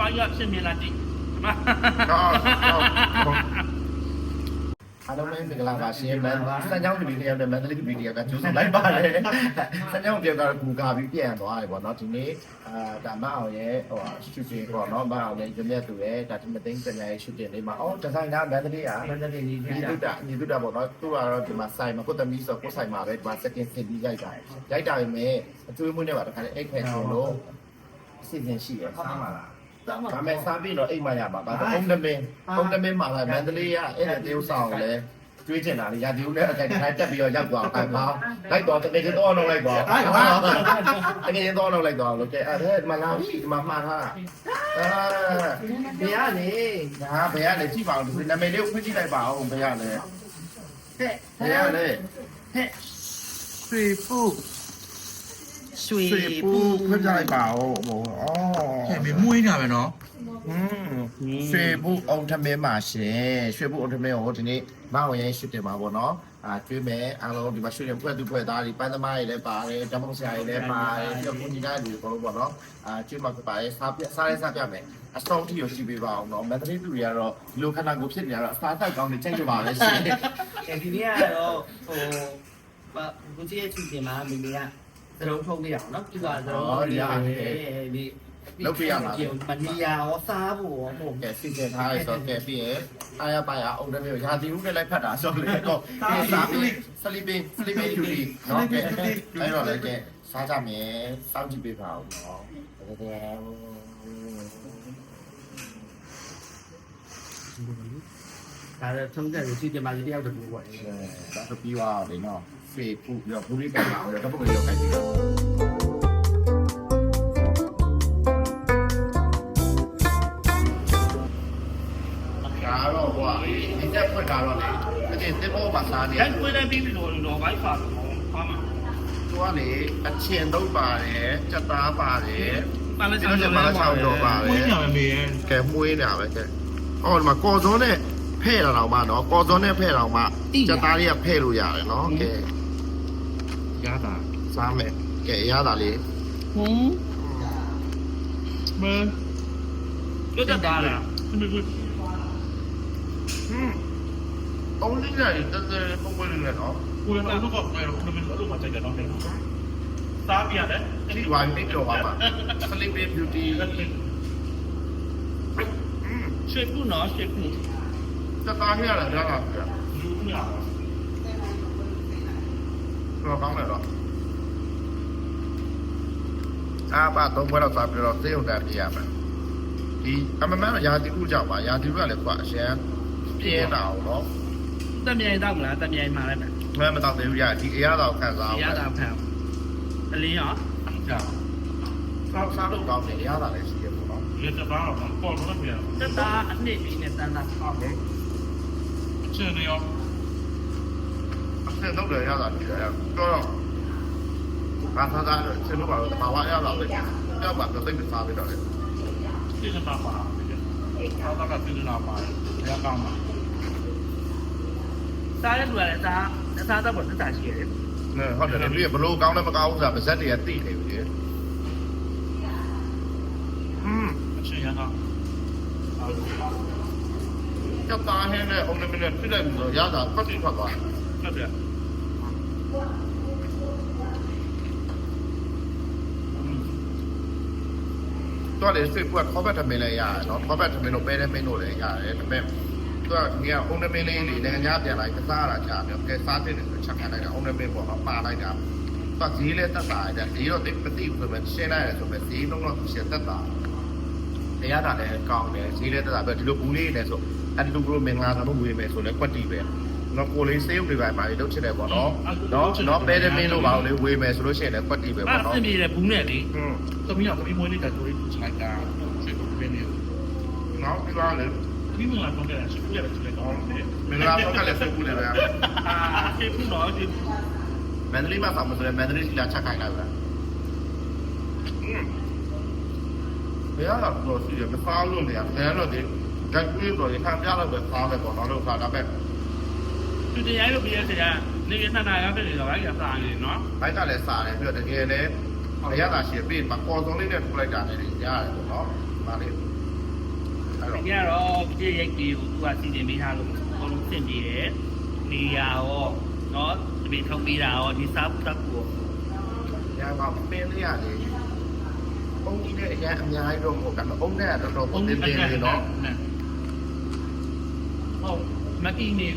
ပါးရဖြစ်မြင်လာတိမအားလုံးပဲမင်္ဂလာပါရှင်မန်စံချောင်းပြည်တယောက်နဲ့မန္တလေးပြည်တယောက်ကကျိုးစုံလိုက်ပါတယ်စံချောင်းပြည်ကတော့ကူကာပြီးပြန်သွားတယ်ပေါ့နော်ဒီနေ့အာဒါမအောင်ရဲ့ဟိုရှူတင်ပေါ့နော်မအောင်ရဲ့ရမြတ်သူရဲ့ဒါတမသိန်းစံရဲ့ရှူတင်လေးမှာအော်ဒီဇိုင်နာမန္တလေးကမန္တလေးကြီးညီတုတညီတုတပေါ့နော်သူကတော့ဒီမှာဆိုင်မှာကိုသမီးဆိုကိုဆိုင်မှာပဲဒီမှာ second set ကြီးရိုက်တာရိုက်တာပဲအသွေးမွေးနဲ့ပါတခါလေအိတ်ခဲဆုံးလို့အစီအစဉ်ရှိရဟုတ်ပါလား ဒါမဲ့စားပြီးတော့အိတ်မရပါဘာလို့အုံးတမင်းအုံးတမင်းမှာလည်းမန္တလေးကအဲ့ဒါတေးဥဆောင်လဲကျွေးချင်တာလေရာဒီဦးနဲ့အကြိုက်တိုင်းတက်ပြီးတော့ရောက်သွားအောင်ပါလိုက်တော့တကယ်ချင်းတော့လောက်လိုက်တော့တကယ်ချင်းတော့လောက်လိုက်တော့လို့ကဲအဲ့ဒါမလာဘူးဒီမှာမှားထားအာဘယ်ရလဲဟာဘယ်ရလဲကြည့်ပါဦးဒီနာမည်လေးကိုဖွင့်ကြည့်လိုက်ပါဦးဘယ်ရလဲဟဲ့ဘယ်ရလဲဟဲ့ရွှေပူ ရွှေရွှေပူဖွင့်ကြလိုက်ပါဦးဟိုအော်ဟဲ့မင်းမွေးနေတာပဲနော်อืมရွှေဘုအောင်ထမင်းမှာရှင်ရွှေဘုအောင်ထမင်းကိုဒီနေ့မအောင်ရင်ရှုတင်ပါဗောနော်အာကျွေးမယ်အားလုံးဒီမှာရှုတင်ဖွဲ့သူဖွဲ့သားတွေပန်းသမားတွေလည်းပါတယ်တမောင်ဆရာတွေလည်းပါတယ်ပြီးတော့ကိုကြီးတိုင်းတွေဘောလို့ဗောနော်အာကျွေးမှာဖြစ်ပါတယ်စားပြစားရဲစားပြမယ်အစောင်းထီကိုကြည့်ပေးပါအောင်နော်မန္တလေးသူတွေကတော့ဒီလိုခန္ဓာကိုယ်ဖြစ်နေရတော့အစားအသောက်ကောင်းနေချိန်ကြပါပဲရှင်အဲဒီနေ့ကတော့ဟိုဘာကိုကြီးရဲ့ချီတင်မှာမိမိက သရုံထုံးလေးအောင်နော်ပြသွားသရုံဒီမနီယာရောစားဖို့ရောဟုတ်ကဲစီစဉ်ထားရဲဆိုတော့ကဲပြီးရင်အားရပါရအောင်တမင်းကိုရာသီဥတုနဲ့လိုက်ဖတ်တာဆိုလေတော့ဒီစားပြီးစလီပင်းစလီပင်းယူလီနော်ကဲအဲ့တော့လည်းကဲစားကြမယ်စောင့်ကြည့်ပေးပါဦးနော်တကယ်ဒါတော့ထုံးတဲ့ချီတင်မှာဒီတယောက်တကူပေါ့ဒါတော့ပြီးသွားတယ်နော် ဖေးဖို့ပြီးတော့ဘူးလေးပတ်လာအောင်တော့ပုတ်ကလေးတော့ခိုက်ပြီးတော့တော့ကွာဒီတက်ဖွက်တာတော့လေအချင်းသစ်ပေါ်မှာစားနေတယ်။ဝေးတယ်ပြီးပြီလို့တော့ဘိုက်ပါတော့ပါမှာ။သူကလေအချင်းတော့ပါတယ်၊စက်သားပါတယ်။ပါလဲချောင်းတော့ပါတယ်။မွေးညာမေးရဲ့။ကဲမွေးညာပဲကဲ။အော်ဒီမှာကော်ဇွန်နဲ့ဖဲ့တာတော့မှနော်။ကော်ဇွန်နဲ့ဖဲ့တာတော့မှစက်သားတွေကဖဲ့လို့ရတယ်နော်။ကဲ။ ရတာစားမယ်ကဲရတာလေးဟမ်မလွတ်တက်ပါလားဒီမကွဟမ်အောင်လေးလိုက်တက်တယ်ပုံပွင့်နေတော့ကိုယ်ကတော့ကောက်နေတော့ခဏလေးအလုပ်မှကြိုက်တယ်တော့စားပြရတယ်အဲ့ဒီဝိုင်းပြီးတော့ပါပါ Celebrate Beauty ရှေ့ကူနော်ရှေ့ကူတက်တာရတာရတာလူများ တော့ကောင်းတယ်တော့အားပါတော့ဘယ်တော့စားပြီးတော့သေုံတက်ပြရမယ်ဒီအမမန်ရာသီဥကြောင့်ပါရာသီဥကလည်းကွာအရှမ်းပြင်းတာအောင်နော်တမြိုင်တော့မလားတမြိုင်မှာလည်းမဲမတော့သေးဘူးရဒီအရာတော့ခံစားရတာဖန်အလင်းရောကြာစားစားလို့ကောင်းတယ်အရာသာလည်းရှိရပေါ့နော်ဒီတပားတော့ပေါ်တော့ပြရတက်တာအနှစ်ပြီးနဲ့တန်းတာဟောဟုတ်အချင်းရော အဆင်တော့လည်းအရာသာရှိတယ်တော့ဘာသာသားတော့ဆင်လို့ပါတော့ဘာဝအရာသာပဲကြောက်ပါတော့သိမစားပြီးတော့လေဒီစတာပါတော့တော့ကပြနေတာပါရကောင်းပါစားရလူရတယ်စားစားတော့တက်တာရှိရတယ်နဲဟုတ်တယ်ဒီဘလို့ကောင်းလည်းမကောင်းဘူးဆိုတာပါဇက်တွေကသိနေပြီဟွန်းအချင်းရကောင်းအားလုံးကြောက်သားဟင်းနဲ့အုံးနေမနဲ့ပြည့်လိုက်ပြီးတော့ရတာပတ်တိထွက်သွား ဟုတ်တယ်တော့လေစစ်ကွက်ခေါ်ဘက်ထမင်းလည်းရတယ်နော်ခေါ်ဘက်ထမင်းတို့ပဲတဲ့မင်းတို့လည်းရတယ်ဒါပေမဲ့သူကငါအုံးနေမင်းလေးလေးလည်းညာပြန်လိုက်ကစားရတာကြာတယ်ကဲစားတဲ့နေချက်ခံလိုက်တာအုံးနေမင်းပေါ့နော်ပါလိုက်တာသူကဈေးလည်းတက်တာတယ်ဈေးတော့တိတ်ပတိဆိုပဲရှင်းလိုက်ရဆိုပဲဈေးလုံးတော့ရှင်းတက်တာတရားတာလည်းကောင်းတယ်ဈေးလည်းတက်တာပဲဒီလိုဘူးလေးနဲ့ဆိုအဲ့ဒီလိုဘလိုမင်္ဂလာဆောင်လို့ဝေးမယ်ဆိုလည်းကွက်တီပဲ နော်ကိုလေးစေးဥတွေပါပါလေလုပ်ချင်တယ်ပေါ့နော်နော်နော်ပဲတဲ့မင်းတို့ပါလေဝေးမယ်ဆိုလို့ရှိရင်လည်းကွက်တီပဲအပေါ့နော်ဆင်ပြေတယ်ဘူးနဲ့လေဟွန်းသမီးကသမီးမွေးနေတဲ့တိုးလေးချိုက်တာကျေတော့ပြနေနောက်ပြီးတော့လေဒီမှာတော့ကလည်းရှိရတယ်ဆိုတော့မင်္ဂလာဆောင်ကလည်းဆက်ကူတယ်ဗျာအာစေဘူးနော်ဒီမန္တလေးမှာဆောင်မဆိုလဲမန္တလေးစီလာချက်ခိုင်းလိုက်ဗျာဘယ်ရတာတော့ရှိရမစားလို့နေရဘယ်တော့ဒီဂတ်ကွေးတော့ခံပြတော့ပဲစားမယ်ပေါ့နော်လို့ခါတော့ပဲ သူတရားလို့ပြရစရာနေရနာရောက်တယ်တော့အဲ့ဒါစားနေနော်ဘိုက်ကလည်းစားတယ်ပြီးတော့တကယ်လည်းဘယ်ရတာရှိပြီမကော်စုံလေးနဲ့ထုတ်လိုက်တာလည်းရတယ်ပေါ့နော်ဒါလေးအဲ့တော့ဒီကတော့ပြည့်ရိုက်ပြီးကိုသူကစီစဉ်ပေးထားလို့အကုန်လုံးဆင်ပြေတယ်နေရာရောနော်တပည့်ထုတ်ပေးတာရောဒီစားတက်ကိုညာကပင်းလေးရတယ်အုံကြီးနဲ့အရင်အများကြီးတော့မဟုတ်ဘူးအုံနဲ့ကတော့တော်တော်တင်းတင်းလေးနော်ဟုတ် မအီနေ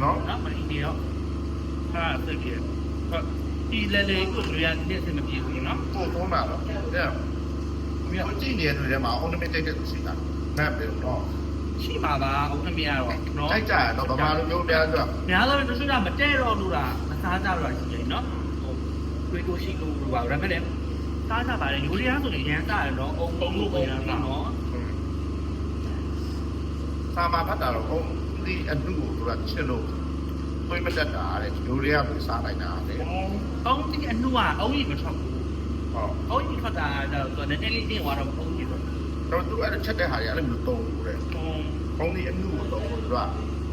နော်နော်မအီနေတော့ဟာဆက်ပြေဟုတ်ဒီလေလေကိုရရတဲ့စမပြေဘူးနော်ပို့သုံးတာတော့တဲ့မြောက်ကြည့်နေတဲ့တွေထဲမှာအုံနမတိတ်တဲ့ရှိတာနတ်ပဲတော့ရှိမှာပါဦးသမီးကတော့နော်တိုက်ကြရတော့ဗမာလူမျိုးများဆိုများတော့တချို့ကမတဲတော့လို့လားမစားကြတော့ရှိတယ်နော်ဟိုတွေးကိုရှိလို့ပါဒါပေမဲ့စားကြပါတယ်ယူရီးယားဆိုရင်ရန်စားရတော့အုံအုံလို့ပဲနော်စာမဖတ်တာတော့အုံ ဒီအမှုကိုသူကချစ်လို့တွေးမတတ်တာတဲ့လူတွေကပဲစားလိုက်တာတဲ့အုံဒီအနုကအုံကြီးမထွက်ဘူးဟောအုံကြီးထွက်တာတော့သူကလည်းလေးတင်းသွားတော့အုံကြီးတော့တော့သူအဲ့ချက်တဲ့ဟာတွေအဲ့လိုမျိုးတုံးလို့တဲ့ဟို။ကောင်းဒီအမှုကိုတော့သူက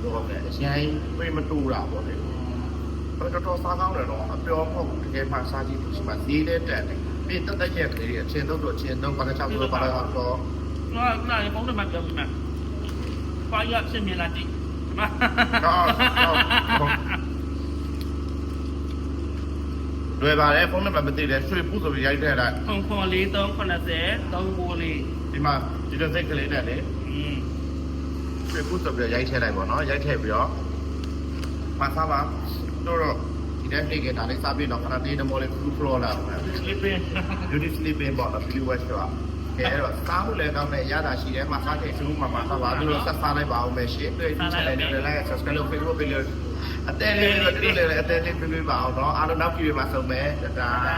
တော့ပဲအရင်ပြေးမတူတာပေါ့လေ။တော့တော်စားကောင်းတယ်တော့အပြောမဟုတ်ဘူးတကယ်မှစားကြည့်လို့ရှိမှဈေးနဲ့တက်တယ်။ပြီးတက်တက်ရက်ကလေးအချင်းတော့တော့အချင်းတော့ဘာသာချောက်လို့ဘာသာတော့ငါငါရေပုံးနဲ့မှပြောမှာဖာရဖြစ်မြင်လာတိမ လွယ်ပါတယ်ဖုန်းနံပါတ်မသိတယ်ရွှေပူဆိုပြီးရိုက်ထည့်လိုက်ခွန်ခွန်လေး390 3လေးဒီမှာဒီလိုစိတ်ကလေးနဲ့လေอืมရွှေပူဆိုပြီးရိုက်ထည့်လိုက်ပေါ့နော်ရိုက်ထည့်ပြီးတော့မဆာပါတော့ဒီတဲ့နေ့ကဒါလေးစားပြီးတော့ခဏလေးနမောလေးဖူးဖလောလာတယ်စလစ်ပင် beauty sleeping ပေါ့နော် beauty wash တော့ ကဲအဲ့တော့စားဖို့လည်းကောင်းတဲ့ရတာရှိတယ်မှာစားတဲ့သူမှမှာစားပါသူတို့ဆက်စားလိုက်ပါအောင်မယ်ရှေ့တွေ့ဒီ channel နဲ့လည်း subscribe လုပ် Facebook ပေးလို့အတဲလေးတော့ဒီလိုလည်းအတဲလေးပေးပေးပါအောင်နော်အားလုံးနောက်ကြည့်ရမှာဆုံးမယ်တတာအာ